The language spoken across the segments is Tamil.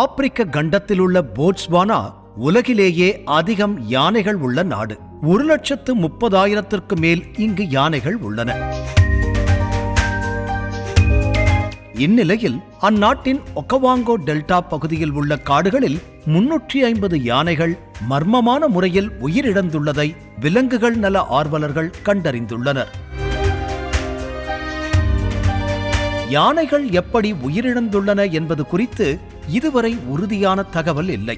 ஆப்பிரிக்க கண்டத்தில் உள்ள போட்ஸ்வானா உலகிலேயே அதிகம் யானைகள் உள்ள நாடு. ஒரு லட்சத்து முப்பதாயிரத்திற்கு மேல் இங்கு யானைகள் உள்ளன. இந்நிலையில் அந்நாட்டின் ஒக்கவாங்கோ டெல்டா பகுதியில் உள்ள காடுகளில் முன்னூற்றி ஐம்பது யானைகள் மர்மமான முறையில் உயிரிழந்துள்ளதை விலங்குகள் நல ஆர்வலர்கள் கண்டறிந்துள்ளனர். யானைகள் எப்படி உயிரிழந்துள்ளன என்பது குறித்து இதுவரை உறுதியான தகவல் இல்லை.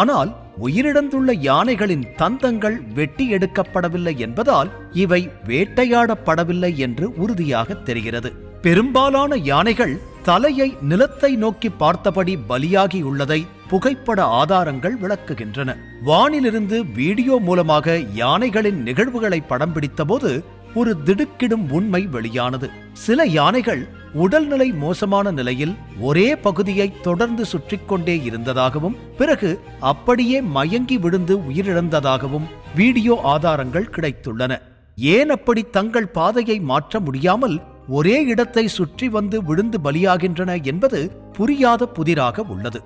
ஆனால் உயிரிழந்துள்ள யானைகளின் தந்தங்கள் வெட்டி எடுக்கப்படவில்லை என்பதால் இவை வேட்டையாடப்படவில்லை என்று உறுதியாக தெரிகிறது. பெரும்பாலான யானைகள் தலையை நிலத்தை நோக்கி பார்த்தபடி பலியாகியுள்ளதை புகைப்பட ஆதாரங்கள் விளக்குகின்றன. வானிலிருந்து வீடியோ மூலமாக யானைகளின் நிகழ்வுகளை படம் பிடித்தபோது ஒரு திடுக்கிடும் உண்மை வெளியானது. சில யானைகள் உடல்நிலை மோசமான நிலையில் ஒரே பகுதியை தொடர்ந்து சுற்றிக் கொண்டே இருந்ததாகவும் பிறகு அப்படியே மயங்கி விழுந்து உயிரிழந்ததாகவும் வீடியோ ஆதாரங்கள் கிடைத்துள்ளன. ஏன் அப்படி தங்கள் பாதையை மாற்ற முடியாமல் ஒரே இடத்தை சுற்றி வந்து விழுந்து பலியாகின்றன என்பது புரியாத புதிராக உள்ளது.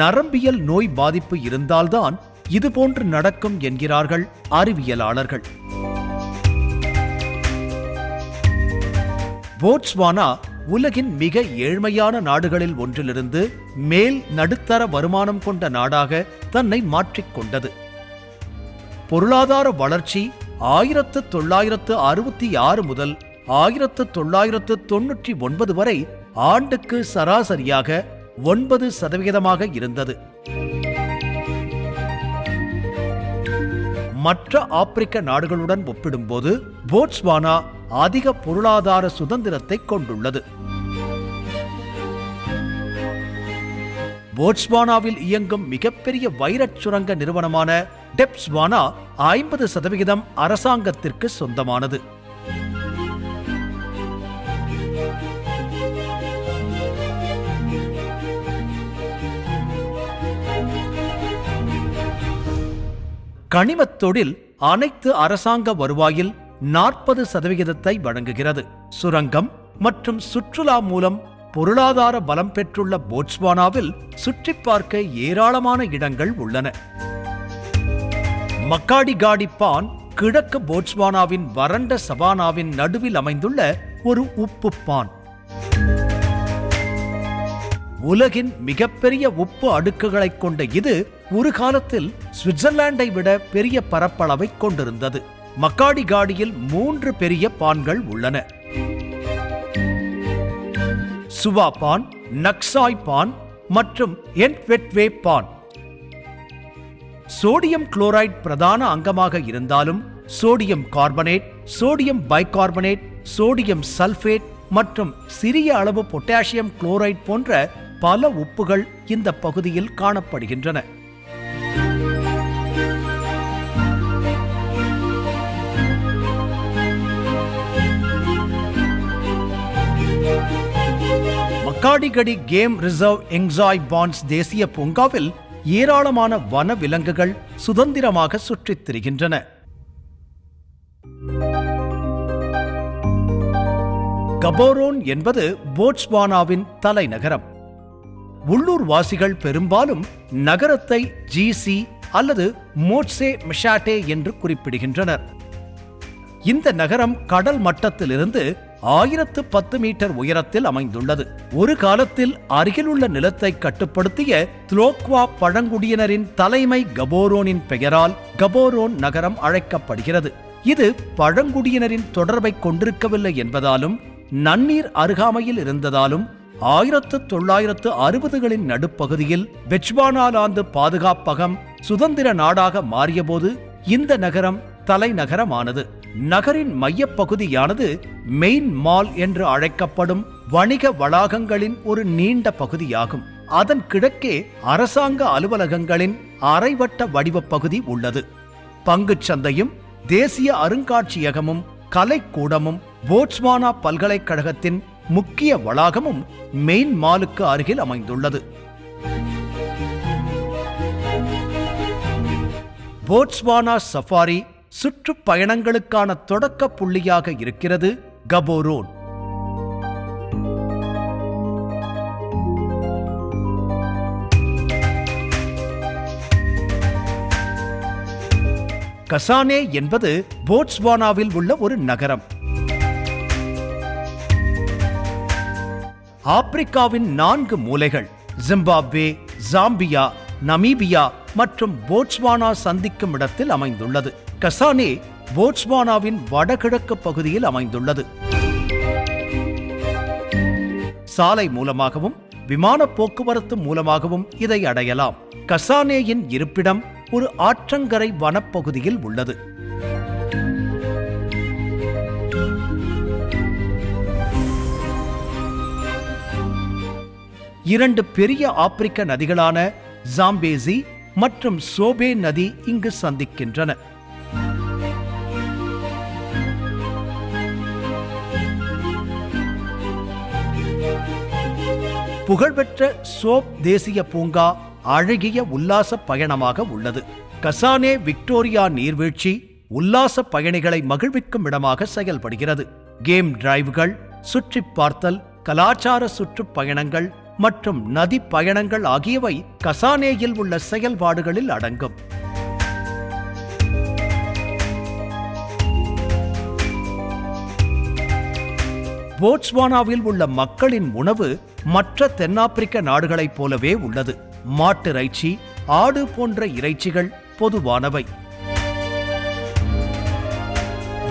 நரம்பியல் நோய் பாதிப்பு இருந்தால்தான் இதுபோன்று நடக்கும் என்கிறார்கள் அறிவியலாளர்கள். போட்ஸ்வானா உலகின் மிக ஏழ்மையான நாடுகளில் ஒன்றிலிருந்து மேல் நடுத்தர வருமானம் கொண்ட நாடாக தன்னை மாற்றிக்கொண்டது பொருளாதார வளர்ச்சி ஆயிரத்து தொள்ளாயிரத்து அறுபத்தி ஆறு முதல் ஆயிரத்து தொள்ளாயிரத்து தொன்னூற்றி ஒன்பது வரை ஆண்டுக்கு சராசரியாக ஒன்பது சதவிகிதமாக இருந்தது. மற்ற ஆப்பிரிக்க நாடுகளுடன் ஒப்பிடும்போது போட்ஸ்வானா அதிக பொருளாதார சுதந்திரத்தை கொண்டுள்ளது. போட்ஸ்வானாவில் இயங்கும் மிகப்பெரிய வைரச் சுரங்க நிறுவனமான டெப்ஸ்வானா ஐம்பது சதவிகிதம் அரசாங்கத்திற்கு சொந்தமானது. கனிமத் தொழில் அனைத்து அரசாங்க வருவாயில் நாற்பது சதவிகிதத்தை வழங்குகிறது. சுரங்கம் மற்றும் சுற்றுலா மூலம் பொருளாதார பலம் பெற்றுள்ள போட்ஸ்வானாவில் சுற்றி பார்க்க ஏராளமான இடங்கள் உள்ளன. மக்காடிகாடி பான் கிழக்கு போட்ஸ்வானாவின் வறண்ட சவானாவின் நடுவில் அமைந்துள்ள ஒரு உப்பு பான் உலகின் மிகப்பெரிய உப்பு அடுக்குகளைக் கொண்ட இது ஒரு காலத்தில் சுவிட்சர்லாண்டை விட பெரிய பரப்பளவை கொண்டிருந்தது. மக்காடிகாடியில் மூன்று பெரிய பான்கள் உள்ளன. சுவா பான் நக்சாய் பான் மற்றும் என்ட்வெட்வே பான். சோடியம் குளோரைட் பிரதான அங்கமாக இருந்தாலும் sodium carbonate sodium bicarbonate sodium sulphate மற்றும் சிறிய அளவு பொட்டாசியம் குளோரைட் போன்ற பல உப்புகள் இந்த பகுதியில் காணப்படுகின்றன. மக்காடிகடி கேம் ரிசர்வ் எங்ஸாய் பான்ஸ் தேசிய பூங்காவில் ஏராளமான வன விலங்குகள் சுதந்திரமாக சுற்றித் திரிகின்றன. கபோரோன் என்பது போட்ஸ்வானாவின் தலைநகரம். உள்ளூர் வாசிகள் பெரும்பாலும் நகரத்தை ஜிசி அல்லது மோட்சே மிஷாட்டே என்று குறிப்பிடுகின்றனர். இந்த நகரம் கடல் மட்டத்திலிருந்து ஆயிரத்து பத்து மீட்டர் உயரத்தில் அமைந்துள்ளது. ஒரு காலத்தில் அருகிலுள்ள நிலத்தை கட்டுப்படுத்திய துலோக்வா பழங்குடியினரின் தலைமை கபோரோனின் பெயரால் கபோரோன் நகரம் அழைக்கப்படுகிறது. இது பழங்குடியினரின் தொடர்பை கொண்டிருக்கவில்லை என்பதாலும் நன்னீர் அருகாமையில் இருந்ததாலும் ஆயிரத்து தொள்ளாயிரத்து அறுபதுகளின் நடுப்பகுதியில் பெச்வானாலாந்து பாதுகாப்பகம் சுதந்திர நாடாக மாறியபோது இந்த நகரம் தலைநகரமானது. நகரின் மையப்பகுதியானது மெயின் மால் என்று அழைக்கப்படும் வணிக வளாகங்களின் ஒரு நீண்ட பகுதியாகும். அதன் கிழக்கே அரசாங்க அலுவலகங்களின் அரைவட்ட வடிவ பகுதி உள்ளது. பங்குச் சந்தையும் தேசிய அருங்காட்சியகமும் கலைக்கூடமும் போட்ஸ்வானா பல்கலைக்கழகத்தின் முக்கிய வளாகமும் மெயின் மாலுக்கு அருகில் அமைந்துள்ளது. போட்ஸ்வானா சஃபாரி சுற்றுப்பயணங்களுக்கான தொடக்க புள்ளியாக இருக்கிறது கபோரோன். கசானே என்பது போட்ஸ்வானாவில் உள்ள ஒரு நகரம். ஆப்பிரிக்காவின் நான்கு மூலைகள் ஜிம்பாப்வே ஜாம்பியா நமீபியா மற்றும் போட்ஸ்வானா சந்திக்கும் இடத்தில் அமைந்துள்ளது. கசானே போட்ஸ்வானாவின் வடகிழக்கு பகுதியில் அமைந்துள்ளது. சாலை மூலமாகவும் விமான போக்குவரத்து மூலமாகவும் இதை அடையலாம். கசானேயின் இருப்பிடம் ஒரு ஆற்றங்கரை வனப்பகுதியில் உள்ளது. இரண்டு பெரிய ஆப்பிரிக்க நதிகளான ஜாம்பேசி மற்றும் சோபே நதி இங்கு சந்திக்கின்றன. புகழ்பெற்ற சோப் தேசிய பூங்கா அழகிய உல்லாச பயணமாக உள்ளது. கசானே விக்டோரியா நீர்வீழ்ச்சி உல்லாச பயணிகளை மகிழ்விக்கும் இடமாக செயல்படுகிறது. கேம் டிரைவ்கள் சுற்றி பார்த்தல் கலாச்சார சுற்றுப்பயணங்கள் மற்றும் நதி பயணங்கள் ஆகியவை கசானேயில் உள்ள செயல்பாடுகளில் அடங்கும். போட்ஸ்வானாவில் உள்ள மக்களின் உணவு மற்ற தென்னாப்பிரிக்க நாடுகளைப் போலவே உள்ளது. மாட்டிறைச்சி ஆடு போன்ற இறைச்சிகள் பொதுவானவை.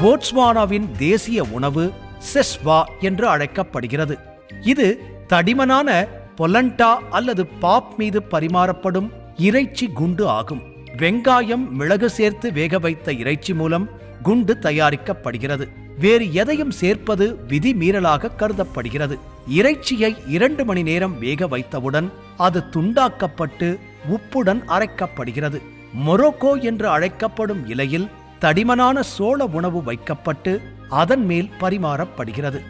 போட்ஸ்வானாவின் தேசிய உணவு செஸ்வா என்று அழைக்கப்படுகிறது. இது தடிமனான பொலண்டா அல்லது பாப் மீது பரிமாறப்படும் இறைச்சி குண்டு ஆகும். வெங்காயம் மிளகு சேர்த்து வேக வைத்த இறைச்சி மூலம் குண்டு தயாரிக்கப்படுகிறது. வேறு எதையும் சேர்ப்பது விதிமீறலாக கருதப்படுகிறது. இறைச்சியை இரண்டு மணி நேரம் வேக வைத்தவுடன் அது துண்டாக்கப்பட்டு உப்புடன் அரைக்கப்படுகிறது. மொரோக்கோ என்று அழைக்கப்படும் இலையில் தடிமனான சோள உணவு வைக்கப்பட்டு அதன் மேல் பரிமாறப்படுகிறது.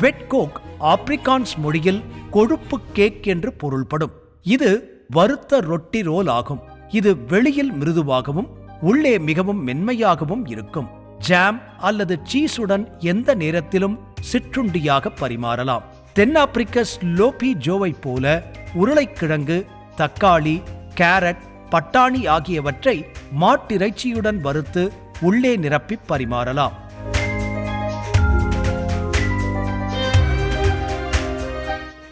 வெட்கோக் ஆப்பிரிக்கான்ஸ் மொழியில் கொழுப்பு கேக் என்று பொருள்படும். இது வறுத்த ரொட்டி ரோல் ஆகும். இது வெளியில் மிருதுவாகவும் உள்ளே மிகவும் மென்மையாகவும் இருக்கும். ஜாம் அல்லது சீஸுடன் எந்த நேரத்திலும் சிற்றுண்டியாக பரிமாறலாம். தென்னாப்பிரிக்க ஸ்லோபி ஜோவை போல உருளைக்கிழங்கு தக்காளி கேரட் பட்டாணி ஆகியவற்றை மாட்டிறைச்சியுடன் வறுத்து உள்ளே நிரப்பி பரிமாறலாம்.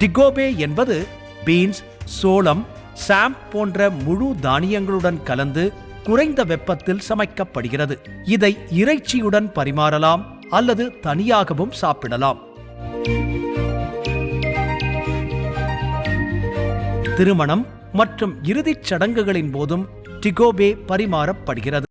டிகோபே என்பது பீன்ஸ் சோளம் சாம் போன்ற முழு தானியங்களுடன் கலந்து குறைந்த வெப்பத்தில் சமைக்கப்படுகிறது. இதை இறைச்சியுடன் பரிமாறலாம் அல்லது தனியாகவும் சாப்பிடலாம். திருமணம் மற்றும் இறுதிச் சடங்குகளின் போதும் டிகோபே பரிமாறப்படுகிறது.